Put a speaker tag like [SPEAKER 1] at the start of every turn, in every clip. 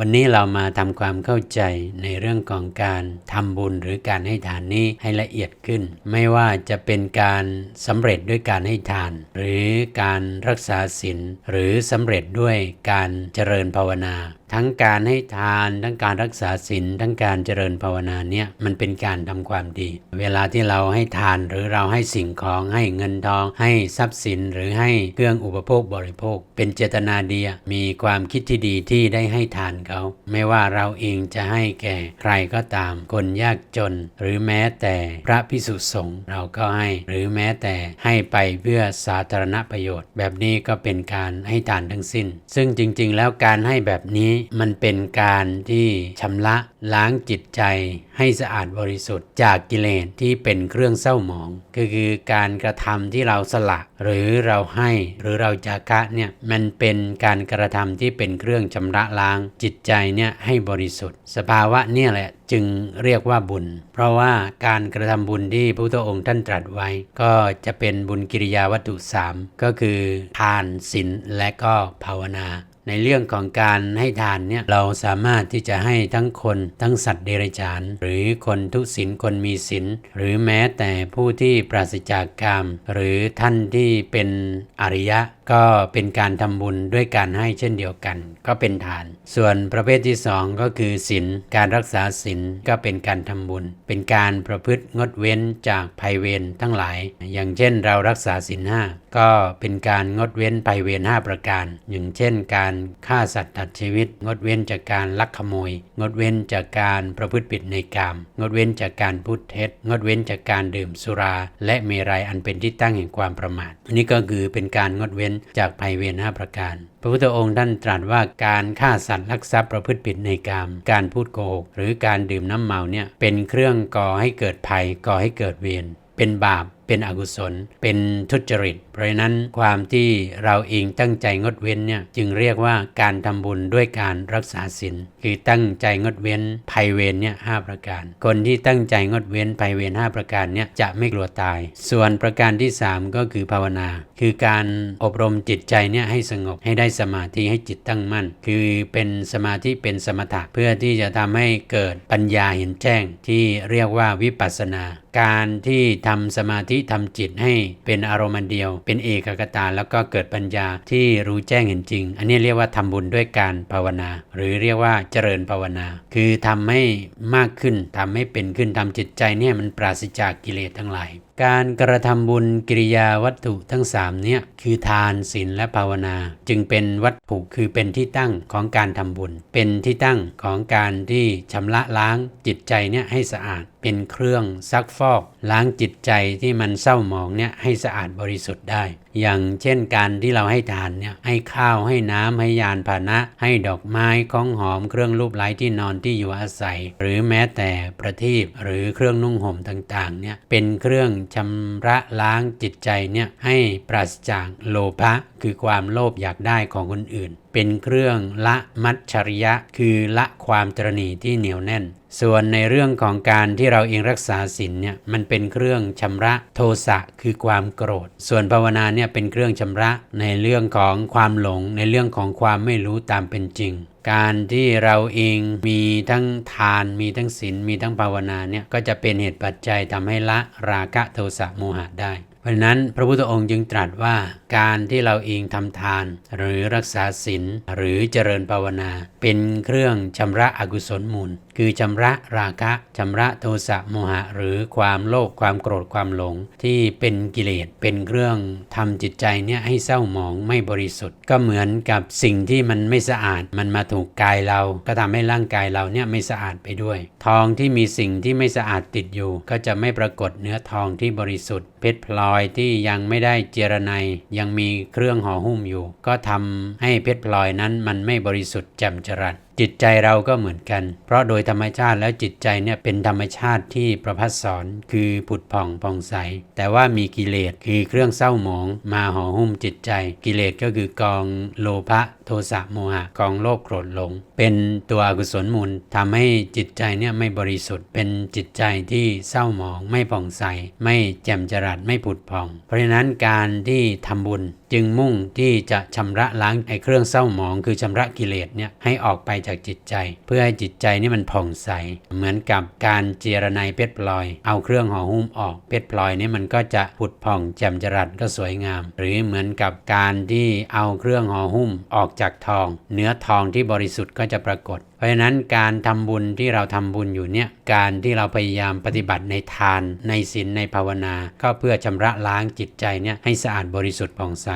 [SPEAKER 1] วันนี้เรามาทำความเข้าใจในเรื่องของการทำบุญหรือการให้ทานนี้ให้ละเอียดขึ้น ไม่ว่าจะเป็นการสำเร็จด้วยการให้ทาน หรือการรักษาศีลหรือสำเร็จด้วยการเจริญภาวนา ทั้งการให้ทานทั้งการรักษาศีลทั้งการเจริญภาวนาเนี่ยมันเป็นการทำความดี เวลาที่เราให้ทานหรือเราให้สิ่งของให้เงินทอง ให้ทรัพย์สินหรือให้เครื่องอุปโภคบริโภค เป็นเจตนาดีมีความคิดที่ดีที่ได้ให้ทานเขาไม่ว่าเราเองจะให้แก่ใครก็ตาม คนยากจน หรือแม้แต่พระพิสุสงฆ์เราก็ให้ หรือแม้แต่ให้ไปเพื่อสาธารณประโยชน์ แบบนี้ก็เป็นการให้ทานทั้งสิ้น ซึ่งจริง ๆ แล้วการให้แบบนี้มันเป็นการที่ชำระล้างจิตใจให้สะอาดบริสุทธิ์จากกิเลสที่เป็นเครื่องเศร้าหมองก็คือการกระทำที่เราสละหรือเราให้หรือเราจากะเนี่ยมันเป็นการกระทำที่เป็นเครื่องชำระล้างจิตใจเนี่ยให้บริสุทธิ์ สภาวะเนี่ยแหละจึงเรียกว่าบุญ เพราะว่าการกระทำบุญที่พระพุทธองค์ท่านตรัสไว้ ก็จะเป็นบุญกิริยาวัตถุสามก็คือทานศีลและก็ภาวนา ในเรื่องของการให้ทานเนี่ยเราสามารถที่จะให้ทั้งคนทั้งสัตว์เดรัจฉาน หรือคนทุศีลคนมีศีลหรือแม้แต่ผู้ที่ปราศจากกามหรือท่านที่เป็นอริยะ ก็เป็นการทำบุญด้วยการให้เช่นเดียวกัน ก็เป็นทาน ส่วนประเภทที่สองก็คือศีลการรักษาศีลก็เป็นการทำบุญ เป็นการประพฤติงดเว้นจากภัยเวรทั้งหลาย อย่างเช่นเรารักษาศีลห้าก็เป็นการงดเว้นภัยเวรห้าประการ อย่างเช่นการฆ่าสัตว์ตัดชีวิต งดเว้นจากการลักขโมย งดเว้นจากการประพฤติผิดในกาม งดเว้นจากการพูดเท็จ งดเว้นจากการดื่มสุรา และเมรัยอันเป็นที่ตั้งแห่งความประมาทอันนี้ก็คือเป็นการงดเว้นจากภัยเวรห้าประการพระพุทธองค์ท่านตรัสว่าการฆ่าสัตว์ลักทรัพย์ประพฤติผิดในกาม การพูดโกหกหรือการดื่มน้ำเมาเนี่ยเป็นเครื่องก่อให้เกิดภัยก่อให้เกิดเวรเป็นบาป เป็นอกุศล เป็นทุจริต เพราะฉะนั้นความที่เราเองตั้งใจงดเว้นเนี่ยจึงเรียกว่าการทำบุญด้วยการรักษาศีลคือตั้งใจงดเว้นภัยเวรเนี่ยหประการ คนที่ตั้งใจงดเว้นภัยเวร5ประการเนี่ยจะไม่กลัวตาย ส่วนประการที่ 3 ก็คือภาวนา คือการอบรมจิตใจเนี่ยให้สงบให้ได้สมาธิให้จิตตั้งมั่น คือเป็นสมาธิเป็นสมถะเพื่อที่จะทำให้เกิดปัญญาเห็นแจ้งที่เรียกว่าวิปัสสนา การที่ทำสมาธิทำจิตให้เป็นอารมณ์เดียว เป็นเอกกตาแล้วก็เกิดปัญญาที่รู้แจ้งเห็นจริง อันนี้เรียกว่าทำบุญด้วยการภาวนา หรือเรียกว่าเจริญภาวนา คือทำให้มากขึ้นทำให้เป็นขึ้นทำจิตใจเนี่ยมันปราศจากกิเลสทั้งหลายการกระทำบุญกิริยาวัตถุทั้ง3เนี่ยคือทานศีลและภาวนา จึงเป็นวัตถุคือเป็นที่ตั้งของการทำบุญ เป็นที่ตั้งของการที่ชำระล้างจิตใจเนี่ยให้สะอาด เป็นเครื่องซักฟอก ล้างจิตใจที่มันเศร้าหมองเนี่ยให้สะอาดบริสุทธิ์ได้ อย่างเช่นการที่เราให้ทานเนี่ยให้ข้าวให้น้ำให้ยานพาหนะ ให้ดอกไม้ของหอมเครื่องรูปไล้ที่นอนที่อยู่อาศัย หรือแม้แต่ประทีปหรือเครื่องนุ่งห่มต่างๆเนี่ยเป็นเครื่องชำระล้างจิตใจเนี่ยให้ปราศจากโลภะคือความโลภอยากได้ของคนอื่น เป็นเครื่องละมัจฉริยะ คือละความตรณีที่เหนียวแน่น ส่วนในเรื่องของการที่เราเองรักษาศีลเนี่ยมันเป็นเครื่องชำระโทสะคือความโกรธ ส่วนภาวนาเนี่ยเป็นเครื่องชำระในเรื่องของความหลง ในเรื่องของความไม่รู้ตามเป็นจริงการที่เราเองมีทั้งทานมีทั้งศีลมีทั้งภาวนาเนี่ยก็จะเป็นเหตุปัจจัยทำให้ละราคะโทสะโมหะได้ เพราะนั้นพระพุทธองค์จึงตรัสว่าการที่เราเองทำทาน หรือรักษาศีลหรือเจริญภาวนา เป็นเครื่องชำระอกุศลมูล คือชำระราคะชำระโทสะโมหะ หรือความโลภความโกรธความหลง ที่เป็นกิเลสเป็นเครื่องทำจิตใจเนี่ยให้เศร้าหมองไม่บริสุทธิ์ ก็เหมือนกับสิ่งที่มันไม่สะอาด มันมาถูกกายเรา ก็ทำให้ร่างกายเราเนี่ยไม่สะอาดไปด้วย ทองที่มีสิ่งที่ไม่สะอาดติดอยู่ ก็จะไม่ปรากฏเนื้อทองที่บริสุทธิ์เพชรพลอยอยที่ยังไม่ได้เจรไนยังมีเครื่องห่อหุ้มอยู่ ก็ทำให้เพชรพลอยนั้นมันไม่บริสุทธิ์แจ่มจรัส จิตใจเราก็เหมือนกัน เพราะโดยธรรมชาติแล้วจิตใจเนี่ยเป็นธรรมชาติที่ประพัดสอนคือผุดผ่องผ่องใส แต่ว่ามีกิเลสคือเครื่องเศร้าหมองมาห่อหุ้มจิตใจ กิเลสก็คือกองโลภะโทสะโมหะกองโลภโกรธหลง เป็นตัวอกุศลมูลทำให้จิตใจเนี่ยไม่บริสุทธิ์ เป็นจิตใจที่เศร้าหมองไม่ผ่องใส ไม่แจ่มจรัสไม่ผุดผ่อง เพราะฉะนั้นการที่ทำบุญ จึงมุ่งที่จะชำระล้างไอ้เครื่องเศร้าหมอง คือชำระกิเลสเนี่ยให้ออกไปจากจิตใจ เพื่อให้จิตใจนี่มันผ่องใส เหมือนกับการเจรไนเพชรพลอย เอาเครื่องห่อหุ้มออกเพชรพลอยนี่มันก็จะผุดผ่องแจ่มจรัสก็สวยงาม หรือเหมือนกับการที่เอาเครื่องห่อหุ้มออกจากทอง เนื้อทองที่บริสุทธิ์ก็จะปรากฏเพราะฉะนั้นการทำบุญที่เราทำบุญอยู่เนี่ยการที่เราพยายามปฏิบัติในทาน ในศีลในภาวนา ก็เพื่อชำระล้างจิตใจเนี่ยให้สะอาดบริสุทธิ์ผ่องใส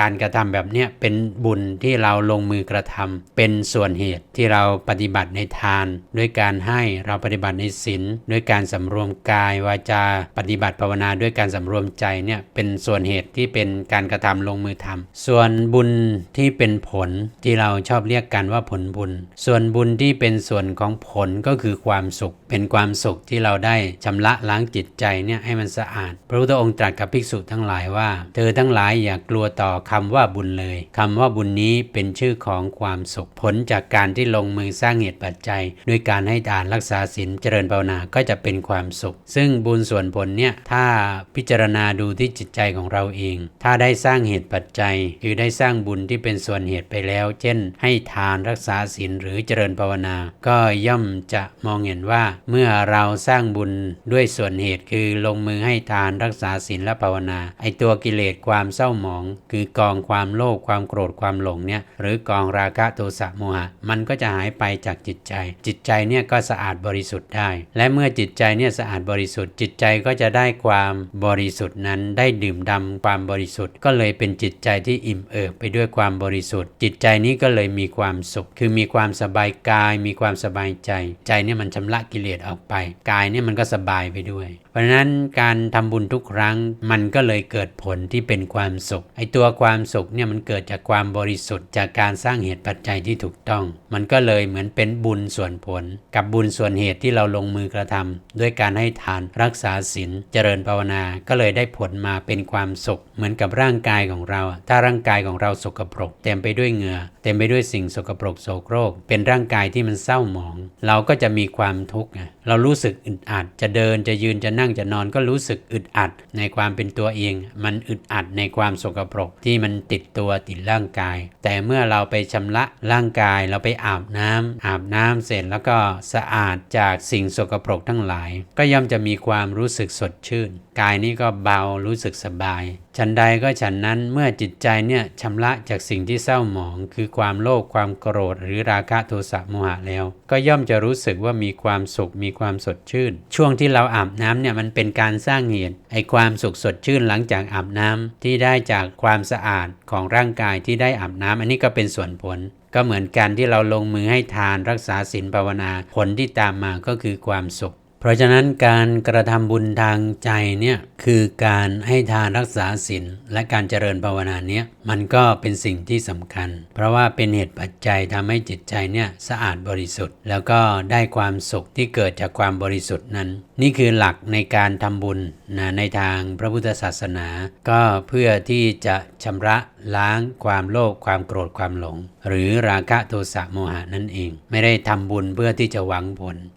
[SPEAKER 1] การกระทำแบบเนี้ยเป็นบุญที่เราลงมือกระทำเป็นส่วนเหตุที่เราปฏิบัติในทาน ด้วยการให้เราปฏิบัติในศีลด้วยการสำรวมกายวาจา ปฏิบัติภาวนาด้วยการสำรวมใจเนี่ยเป็นส่วนเหตุที่เป็นการกระทำลงมือทำส่วนบุญที่เป็นผลที่เราชอบเรียกกันว่าผลบุญ ส่วนบุญที่เป็นส่วนของผลก็คือความสุข เป็นความสุขที่เราได้ชำระล้างจิตใจเนี่ยให้มันสะอาด พระพุทธองค์ตรัสกับภิกษุทั้งหลายว่า เธอทั้งหลายอย่ากลัวต่อคำว่าบุญเลยคำว่าบุญนี้เป็นชื่อของความสุขผลจากการที่ลงมือสร้างเหตุปัจจัย ด้วยการให้ทานรักษาศีลเจริญภาวนาก็จะเป็นความสุข ซึ่งบุญส่วนผลเนี่ยถ้าพิจารณาดูที่จิตใจของเราเอง ถ้าได้สร้างเหตุปัจจัย คือได้สร้างบุญที่เป็นส่วนเหตุไปแล้ว เช่น ให้ทานรักษาศีลหรือเจริญภาวนา ก็ย่อมจะมองเห็นว่า เมื่อเราสร้างบุญด้วยส่วนเหตุคือลงมือให้ทานรักษาศีลและภาวนา ไอตัวกิเลสความเศร้าหมอง คือกองความโลภความโกรธความหลงเนี่ยหรือกองราคะโทสะโมหะ มันก็จะหายไปจากจิตใจ จิตใจเนี่ยก็สะอาดบริสุทธิ์ได้ และเมื่อจิตใจเนี่ยสะอาดบริสุทธิ์ จิตใจก็จะได้ความบริสุทธิ์นั้นได้ดื่มดำความบริสุทธิ์ ก็เลยเป็นจิตใจที่อิ่มเอิบไปด้วยความบริสุทธิ์ จิตใจนี้ก็เลยมีความสุข คือมีความสบายกาย มีความสบายใจ ใจเนี่ยมันชำระกิเลสออกไป กายเนี่ยมันก็สบายไปด้วย เพราะนั้นการทำบุญทุกครั้งมันก็เลยเกิดผลที่เป็นความสุข ไอตัวความสุขเนี่ยมันเกิดจากความบริสุทธิ์จากการสร้างเหตุปัจจัยที่ถูกต้อง มันก็เลยเหมือนเป็นบุญส่วนผล กับบุญส่วนเหตุที่เราลงมือกระทำด้วยการให้ทานรักษาศีลเจริญภาวนาก็เลยได้ผลมาเป็นความสุข เหมือนกับร่างกายของเรา ถ้าร่างกายของเราสกปรก เต็มไปด้วยเหงื่อเต็มไปด้วยสิ่งสกปรกโสโครก เป็นร่างกายที่มันเศร้าหมอง เราก็จะมีความทุกข์เรารู้สึกอึดอัดจะเดินจะยืนจะนั่งจะนอนก็รู้สึกอึดอัดในความเป็นตัวเอง มันอึดอัดในความสกปรกที่มันติดตัวติดร่างกาย แต่เมื่อเราไปชำระร่างกายเราไปอาบน้ำอาบน้ำเสร็จแล้วก็สะอาดจากสิ่งสกปรกทั้งหลาย ก็ย่อมจะมีความรู้สึกสดชื่น กายนี้ก็เบารู้สึกสบาย ฉันใดก็ฉันนั้นเมื่อจิตใจเนี่ยชำระจากสิ่งที่เศร้าหมอง คือความโลภความโกรธ หรือราคะโทสะโมหะแล้ว ก็ย่อมจะรู้สึกว่ามีความสุขมีความสดชื่น ช่วงที่เราอาบน้ำเนี่ยมันเป็นการสร้างเหตุไอความสุขสดชื่นหลังจากอาบน้ำที่ได้จากความสะอาดของร่างกายที่ได้อาบน้ำอันนี้ก็เป็นส่วนผล ก็เหมือนกันที่เราลงมือให้ทานรักษาศีลภาวนาผลที่ตามมาก็คือความสุข เพราะฉะนั้นการกระทำบุญทางใจเนี่ยคือการให้ทานรักษาศีลและการเจริญภาวนาเนี่ยมันก็เป็นสิ่งที่สำคัญ เพราะว่าเป็นเหตุปัจจัยทำให้จิตใจเนี่ยสะอาดบริสุทธิ์ แล้วก็ได้ความสุขที่เกิดจากความบริสุทธิ์นั้น นี่คือหลักในการทำบุญนะในทางพระพุทธศาสนา ก็เพื่อที่จะชำระล้างความโลภความโกรธความหลง หรือราคะโทสะโมหะนั่นเอง ไม่ได้ทำบุญเพื่อที่จะหวังผล